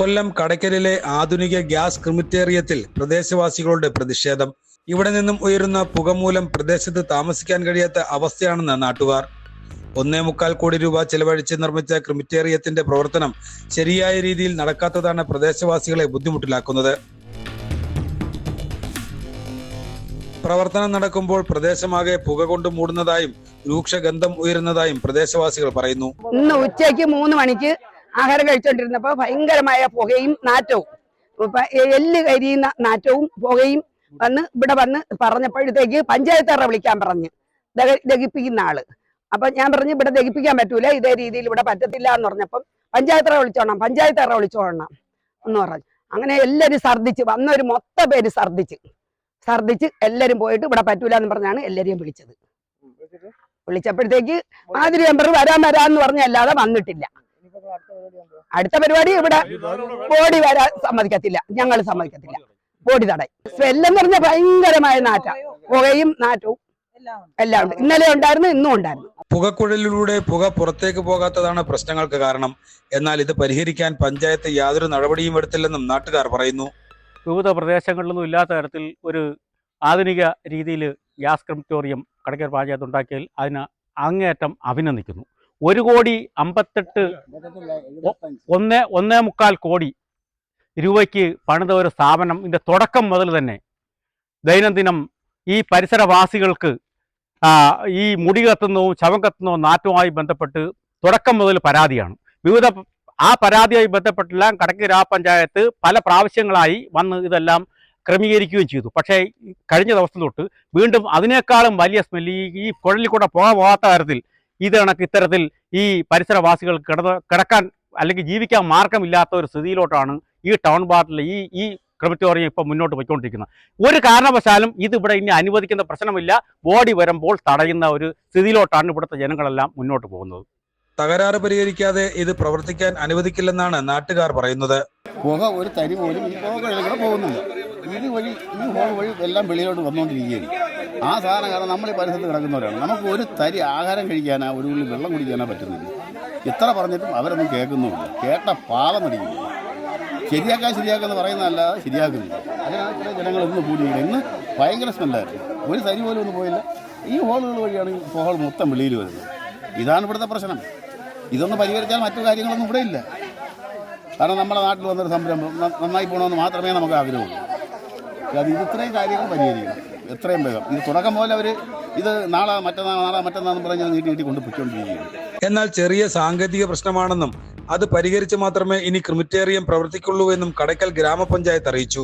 കൊല്ലം കടയ്ക്കലിലെ ആധുനിക ഗ്യാസ് ക്രിമിറ്റേറിയത്തിൽ പ്രദേശവാസികളുടെ പ്രതിഷേധം. ഇവിടെ നിന്നും ഉയരുന്ന പുക മൂലം പ്രദേശത്ത് താമസിക്കാൻ കഴിയാത്ത അവസ്ഥയാണെന്ന് നാട്ടുകാർ. ഒന്നേ മുക്കാൽ കോടി രൂപ ചെലവഴിച്ച് നിർമ്മിച്ച ക്രിമിറ്റേറിയത്തിന്റെ പ്രവർത്തനം ശരിയായ രീതിയിൽ നടക്കാത്തതാണ് പ്രദേശവാസികളെ ബുദ്ധിമുട്ടിലാക്കുന്നത്. പ്രവർത്തനം നടക്കുമ്പോൾ പ്രദേശമാകെ പുക കൊണ്ട് മൂടുന്നതായും രൂക്ഷഗന്ധം ഉയരുന്നതായും പ്രദേശവാസികൾ പറയുന്നു. ഇന്ന് ഉച്ചയ്ക്ക് മൂന്ന് മണിക്ക് ആഹാരം കഴിച്ചോണ്ടിരുന്നപ്പോ ഭയങ്കരമായ പുകയും നാറ്റവും. എല്ല് കരിയുന്ന നാറ്റവും പുകയും വന്ന് ഇവിടെ വന്ന് പറഞ്ഞപ്പോഴത്തേക്ക് പഞ്ചായത്തറ വിളിക്കാൻ പറഞ്ഞ്. ദഹ- ദഹിപ്പിക്കുന്ന ആൾ. അപ്പൊ ഞാൻ പറഞ്ഞു ഇവിടെ ദഹിപ്പിക്കാൻ പറ്റൂല ഇതേ രീതിയിൽ ഇവിടെ പറ്റത്തില്ല എന്ന് പറഞ്ഞപ്പം പഞ്ചായത്തറ വിളിച്ചോണം പഞ്ചായത്തറ വിളിച്ചോണം എന്ന് പറഞ്ഞു. അങ്ങനെ എല്ലാരും ഛർദ്ദിച്ച് വന്നൊരു മൊത്ത പേര് ഛർദ്ദിച്ച്. ഛർദ്ദിച്ച് എല്ലാരും പോയിട്ട് ഇവിടെ പറ്റൂല എന്ന് പറഞ്ഞാണ് എല്ലാരെയും വിളിച്ചത്. വിളിച്ചപ്പോഴത്തേക്ക് ആതിരി മെമ്പർ വരാൻ വരാന്ന് പറഞ്ഞല്ലാതെ വന്നിട്ടില്ല. അടുത്ത പരിപാടി ഇവിടെ ബോഡി വരാൻ സമ്മതിക്കത്തില്ല. ഞങ്ങൾ സമ്മതിക്കത്തില്ല. ബോഡി തടയും. സ്മെല്ലെന്ന് പറഞ്ഞ ഭയങ്കരമായ നാറ്റ. പുകയും നാറ്റവും. എല്ലാം ഉണ്ട്. ഇന്നലെ ഉണ്ടായിരുന്നു ഇന്നും ഉണ്ടായിരുന്നു. പുകക്കുഴലിലൂടെ പുക പുറത്തേക്ക് പോകാത്തതാണ് പ്രശ്നങ്ങൾക്ക് കാരണം. എന്നാൽ ഇത് പരിഹരിക്കാൻ പഞ്ചായത്ത് യാതൊരു നടപടിയും എടുത്തില്ലെന്നും നാട്ടുകാർ പറയുന്നു. വിവിധ പ്രദേശങ്ങളിലൊന്നും ഇല്ലാത്ത തരത്തിൽ ഒരു ആധുനിക രീതിയിൽ ഗ്യാസ് ക്രിമിറ്റോറിയം കടയ്ക്കൽ പഞ്ചായത്ത് ഉണ്ടാക്കിയാൽ അതിന് അങ്ങേയറ്റം അഭിനന്ദിക്കുന്നു. ഒരു കോടി അമ്പത്തെട്ട് ഒന്ന് ഒന്നേ മുക്കാൽ കോടി രൂപയ്ക്ക് പണിത ഒരു സ്ഥാപനം ഇതിന്റെ തുടക്കം മുതൽ തന്നെ. ദൈനംദിനം ഈ പരിസരവാസികൾക്ക് ഈ മുടി കത്തുന്നതും ശവം കത്തുന്നതും നാറ്റുമായി ബന്ധപ്പെട്ട് തുടക്കം മുതൽ പരാതിയാണ്. വിവിധ ആ പരാതിയുമായി ബന്ധപ്പെട്ടെല്ലാം കടക്ക് ഗ്രാമപഞ്ചായത്ത് പല പ്രാവശ്യങ്ങളായി വന്ന് ഇതെല്ലാം ക്രമീകരിക്കുകയും ചെയ്തു. പക്ഷേ കഴിഞ്ഞ ദിവസം തൊട്ട് വീണ്ടും അതിനേക്കാളും വലിയ സ്മെല്ലി ഈ ഈ കുഴലിൽ കൂടെ പോകാൻ പോകാത്ത തരത്തിൽ ഇത് കണക്ക് ഇത്തരത്തിൽ ഈ പരിസരവാസികൾ കിട കിടക്കാൻ അല്ലെങ്കിൽ ജീവിക്കാൻ മാർഗമില്ലാത്ത ഒരു സ്ഥിതിയിലോട്ടാണ് ഈ ടൗൺ ബാറിൽ ഈ ഈ ക്രിമിറ്റോറിയം ഇപ്പോൾ മുന്നോട്ട് പോയിക്കൊണ്ടിരിക്കുന്നത്. ഒരു കാരണവശാലും ഇത് ഇവിടെ ഇനി അനുവദിക്കുന്ന പ്രശ്നമില്ല. ബോഡി വരുമ്പോൾ തടയുന്ന ഒരു സ്ഥിതിയിലോട്ടാണ് ഇവിടുത്തെ ജനങ്ങളെല്ലാം മുന്നോട്ട് പോകുന്നത്. തകരാറ് പരിഹരിക്കാതെ ഇത് പ്രവർത്തിക്കാൻ അനുവദിക്കില്ലെന്നാണ് നാട്ടുകാർ പറയുന്നത്. പുക ഒരു തരി പോലും ഈ പുക പോകുന്നില്ല ഇത് വഴി ഈ ഹോൾ വഴി എല്ലാം വെളിയിലോട്ട് വന്നുകൊണ്ടിരിക്കുകയാണ്. ആ സാധനം കാരണം നമ്മൾ ഈ പരിസരത്ത് കിടക്കുന്നവരാണ്. നമുക്ക് ഒരു തരി ആഹാരം കഴിക്കാനോ ഒരു ഉള്ളിൽ വെള്ളം കുടിക്കാനാ പറ്റുന്നില്ല എത്ര പറഞ്ഞിട്ടും അവരൊന്നും കേൾക്കുന്നുമില്ല. കേട്ട പാലം നടിക്കുന്നു ശരിയാക്കാൻ ശരിയാക്കാന്ന് പറയുന്നതല്ലാതെ ശരിയാക്കുന്നില്ല. അതിനാണ് ചില ജനങ്ങൾ ഇന്ന് കൂടിയിരിക്കുന്നത് ഇന്ന് ഭയങ്കര സ്മെല്ലായിരുന്നു. ഒരു തരി പോലും ഒന്നും പോയില്ല. ഈ ഹോളുകൾ വഴിയാണ് ഹോൾ മൊത്തം വെളിയിൽ വരുന്നത്. ഇതാണ് ഇവിടുത്തെ പ്രശ്നം. ഇതൊന്ന് പരിഹരിച്ചാൽ മറ്റു കാര്യങ്ങളൊന്നും ഇവിടെ ഇല്ല. കാരണം നമ്മുടെ നാട്ടിൽ വന്നൊരു സംരംഭം നന്നായി പോകണമെന്ന് മാത്രമേ നമുക്ക് ആഗ്രഹമുള്ളൂ. അത് ഇത് ഇത്രയും കാര്യങ്ങൾ പരിഹരിക്കണം. എത്രയും വേഗം. ഇത് തുടക്കം പോലെ അവർ ഇത് നാളെ മറ്റന്നാൾ നാളെ മറ്റന്നാൾ പറഞ്ഞ് നീട്ടി നീട്ടി കൊണ്ട് പൊയ്ക്കൊണ്ടിരിക്കുകയാണ് എന്നാൽ ചെറിയ സാങ്കേതിക പ്രശ്നമാണെന്നും അത് പരിഹരിച്ച് മാത്രമേ ഇനി ക്രിമിറ്റേറിയം പ്രവർത്തിക്കുള്ളൂ എന്നും കടയ്ക്കൽ ഗ്രാമപഞ്ചായത്ത് അറിയിച്ചു.